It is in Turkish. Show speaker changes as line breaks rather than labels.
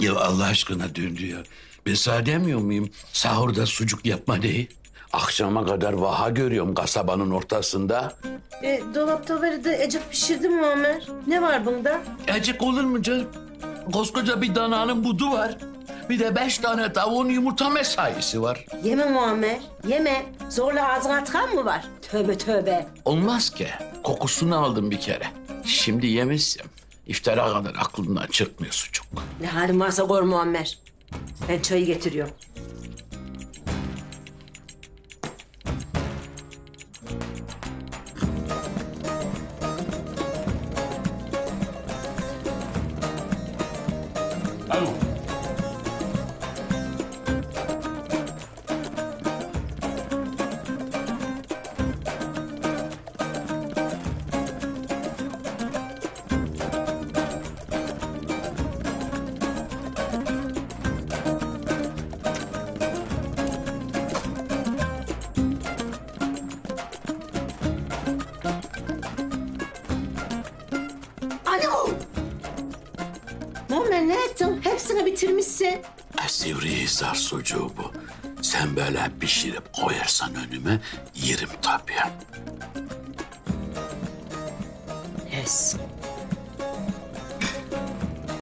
Ya Allah aşkına döndü ya. Ben sana demiyor muyum sahurda sucuk yapma diye? Akşama kadar vaha görüyorum kasabanın ortasında.
E, dolapta var da ecik pişirdim Muammer. Ne var bunda?
Ecik olur mu canım? Koskoca bir dananın budu var. Bir de beş tane tavuğun yumurta mesaisi var.
Yeme Muammer, yeme. Zorla ağzına tıkan mı var? Tövbe tövbe.
Olmaz ki. Kokusunu aldım bir kere. Şimdi yemezsem iftara kadar aklımdan çıkmıyor sucuk.
Ne halin varsa gör Muammer. Ben çayı getiriyorum.
Alo.
Alo! Muammer ne ettin? Hepsini bitirmişsin.
Sivrihisar sucuğu bu. Sen böyle pişirip koyarsan önüme yerim tabii.
Yes.